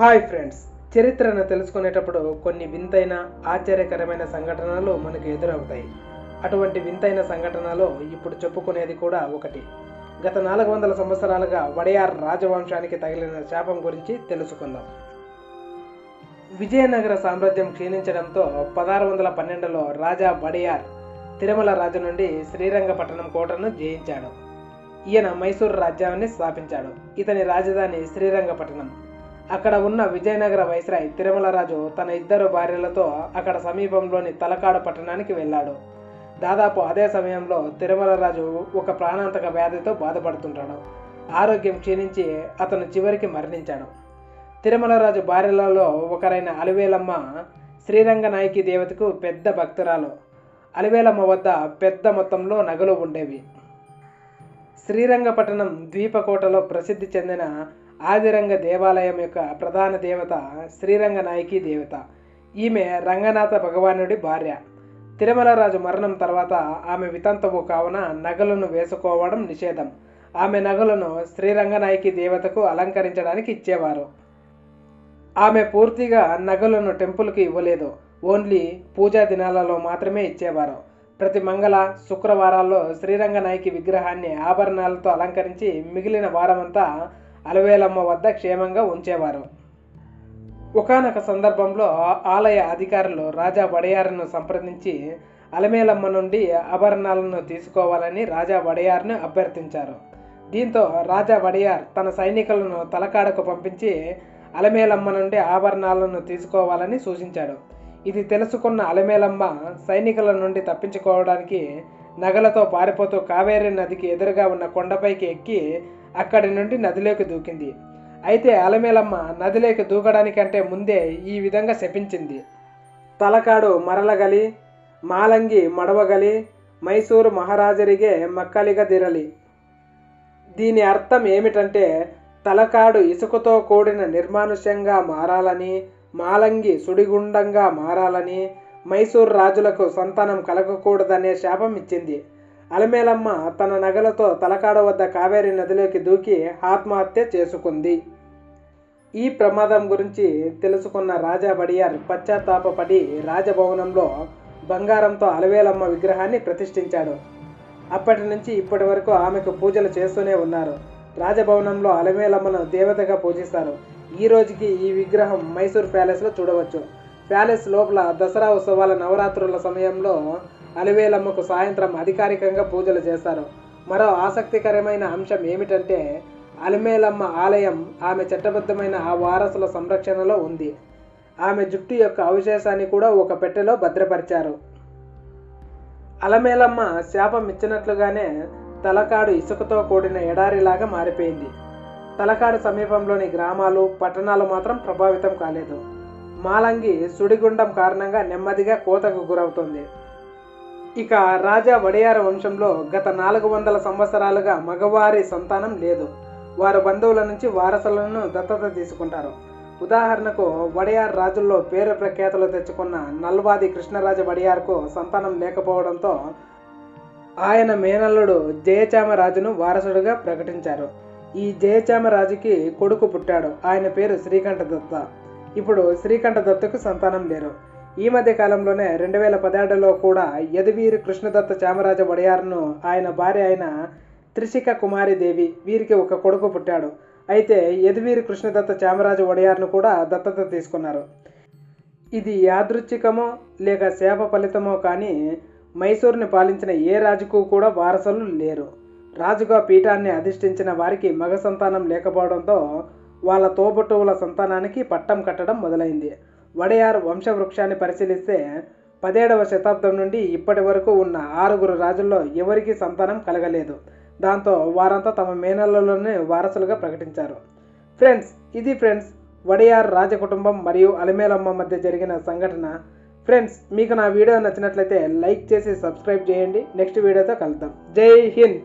Hi friends చరిత్రను తెలుసుకునేటప్పుడు కొన్ని వింతైన ఆశ్చర్యకరమైన సంఘటనలు మనకు ఎదురవుతాయి. అటువంటి వింతైన సంఘటనలో ఇప్పుడు చెప్పుకునేది కూడా ఒకటి. గత నాలుగు వందల సంవత్సరాలుగా వడయార్ రాజవంశానికి తగిలిన శాపం గురించి తెలుసుకుందాం. విజయనగర సామ్రాజ్యం క్షీణించడంతో పదహారు వందల పన్నెండులో రాజా వడయార్ తిరుమల రాజు నుండి శ్రీరంగపట్టణం కోటను జయించాడు. ఈయన మైసూరు రాజ్యాన్ని స్థాపించాడు. ఇతని రాజధాని శ్రీరంగపట్టణం అక్కడ ఉన్న విజయనగర వైస్రాయ్ తిరుమలరాజు తన ఇద్దరు భార్యలతో అక్కడ సమీపంలోని తలకాడు పట్టణానికి వెళ్ళాడు. దాదాపు అదే సమయంలో తిరుమలరాజు ఒక ప్రాణాంతక వ్యాధితో బాధపడుతుంటాడు. ఆరోగ్యం క్షీణించి అతను చివరికి మరణించాడు. తిరుమలరాజు భార్యలలో ఒకరైన అలివేలమ్మ శ్రీరంగనాయకి దేవతకు పెద్ద భక్తురాలు. అలివేలమ్మ వద్ద పెద్ద మొత్తంలో నగలు ఉండేవి. శ్రీరంగపట్టణం ద్వీపకోటలో ప్రసిద్ధి చెందిన ఆదిరంగ దేవాలయం యొక్క ప్రధాన దేవత శ్రీరంగ నాయకి దేవత. ఈమె రంగనాథ భగవానుడి భార్య. తిరుమల రాజు మరణం తర్వాత ఆమె వితంతువు కావున నగలను వేసుకోవడం నిషేధం. ఆమె నగలను శ్రీరంగనాయకి దేవతకు అలంకరించడానికి ఇచ్చేవారు. ఆమె పూర్తిగా నగలను టెంపుల్కి ఇవ్వలేదు. ఓన్లీ పూజా దినాలలో మాత్రమే ఇచ్చేవారు. ప్రతి మంగళ శుక్రవారాల్లో శ్రీరంగనాయకి విగ్రహాన్ని ఆభరణాలతో అలంకరించి మిగిలిన వారమంతా అలవేలమ్మ వద్ద క్షేమంగా ఉంచేవారు. ఒకనొక సందర్భంలో ఆలయ అధికారులు రాజా వడయారును సంప్రదించి అలమేలమ్మ నుండి ఆభరణాలను తీసుకోవాలని రాజా వడయార్ను అభ్యర్థించారు. దీంతో రాజా వడయార్ తన సైనికులను తలకాడకు పంపించి అలమేలమ్మ నుండి ఆభరణాలను తీసుకోవాలని సూచించాడు. ఇది తెలుసుకున్న అలమేలమ్మ సైనికుల నుండి తప్పించుకోవడానికి నగలతో పారిపోతూ కావేరీ నదికి ఎదురుగా ఉన్న కొండపైకి ఎక్కి అక్కడి నుండి నదిలోకి దూకింది. అయితే అలమేలమ్మ నదిలోకి దూకడానికంటే ముందే ఈ విధంగా శపించింది. తలకాడు మరలగలి మాలంగి మడవగలి మైసూరు మహారాజరిగే మక్కలిగా దిరలి. దీని అర్థం ఏమిటంటే తలకాడు ఇసుకతో కూడిన నిర్మానుష్యంగా మారాలని మాలంగి సుడిగుండంగా మారాలని మైసూరు రాజులకు సంతానం కలగకూడదనే శాపం ఇచ్చింది. అలమేలమ్మ తన నగలతో తలకాడ వద్ద కావేరి నదిలోకి దూకి ఆత్మహత్య చేసుకుంది. ఈ ప్రమాదం గురించి తెలుసుకున్న రాజా బడియార్ పశ్చాత్తాపపడి రాజభవనంలో బంగారంతో అలవేలమ్మ విగ్రహాన్ని ప్రతిష్ఠించాడు. అప్పటి నుంచి ఇప్పటి వరకు ఆమెకు పూజలు చేస్తూనే ఉన్నారు. రాజభవనంలో అలమేలమ్మను దేవతగా పూజిస్తారు. ఈ రోజుకి ఈ విగ్రహం మైసూర్ ప్యాలెస్లో చూడవచ్చు. ప్యాలెస్ లోపల దసరా ఉత్సవాల నవరాత్రుల సమయంలో అలివేలమ్మకు సాయంత్రం అధికారికంగా పూజలు చేస్తారు. మరో ఆసక్తికరమైన అంశం ఏమిటంటే అలిమేలమ్మ ఆలయం ఆమె చట్టబద్ధమైన ఆ వారసుల సంరక్షణలో ఉంది. ఆమె జుట్టు యొక్క అవశేషాన్ని కూడా ఒక పెట్టెలో భద్రపరిచారు. అలమేలమ్మ శాపం ఇచ్చినట్లుగానే తలకాడు ఇసుకతో కూడిన ఎడారిలాగా మారిపోయింది. తలకాడు సమీపంలోని గ్రామాలు పట్టణాలు మాత్రం ప్రభావితం కాలేదు. మాలంగి సుడిగుండం కారణంగా నెమ్మదిగా కోతకు గురవుతుంది. ఇక రాజా వడియార వంశంలో గత నాలుగు వందల సంవత్సరాలుగా మగవారి సంతానం లేదు. వారు బంధువుల నుంచి వారసులను దత్తత తీసుకుంటారు. ఉదాహరణకు వడియార్ రాజుల్లో పేరు ప్రఖ్యాతులు తెచ్చుకున్న నల్వాది కృష్ణరాజ వడియార్కు సంతానం లేకపోవడంతో ఆయన మేనల్లుడు జయచామరాజును వారసుడిగా ప్రకటించారు. ఈ జయచామరాజుకి కొడుకు పుట్టాడు. ఆయన పేరు శ్రీకంఠ దత్త. ఇప్పుడు శ్రీకంఠ దత్తకు సంతానం లేరు ఈ మధ్య కాలంలోనే రెండు వేల పదేళ్ళలో కూడా యదువీరి కృష్ణదత్త చామరాజ వడయార్ను ఆయన భార్య అయిన త్రిశిక కుమారి దేవి వీరికి ఒక కొడుకు పుట్టాడు. అయితే యదువీరి కృష్ణదత్త చామరాజ వడయార్ను కూడా దత్తత తీసుకున్నారు. ఇది యాదృచ్ఛికమో లేక శాప ఫలితమో కానీ మైసూరుని పాలించిన ఏ రాజుకు కూడా వారసులు లేరు. రాజుగా పీఠాన్ని అధిష్ఠించిన వారికి మగ సంతానం లేకపోవడంతో వాళ్ళ తోబుట్టువుల సంతానానికి పట్టం కట్టడం మొదలైంది. వడయార్ వంశవృక్షాన్ని పరిశీలిస్తే పదిహేడవ శతాబ్దం నుండి ఇప్పటి వరకు ఉన్న ఆరుగురు రాజుల్లో ఎవరికీ సంతానం కలగలేదు. దాంతో వారంతా తమ మేనల్లోనే వారసులుగా ప్రకటించారు. ఫ్రెండ్స్ ఇది ఫ్రెండ్స్ వడియార్ రాజకుటుంబం మరియు అలమేలమ్మ మధ్య జరిగిన సంఘటన. ఫ్రెండ్స్ మీకు నా వీడియో నచ్చినట్లయితే లైక్ చేసి సబ్స్క్రైబ్ చేయండి. నెక్స్ట్ వీడియోతో కలుద్దాం. జై హింద్!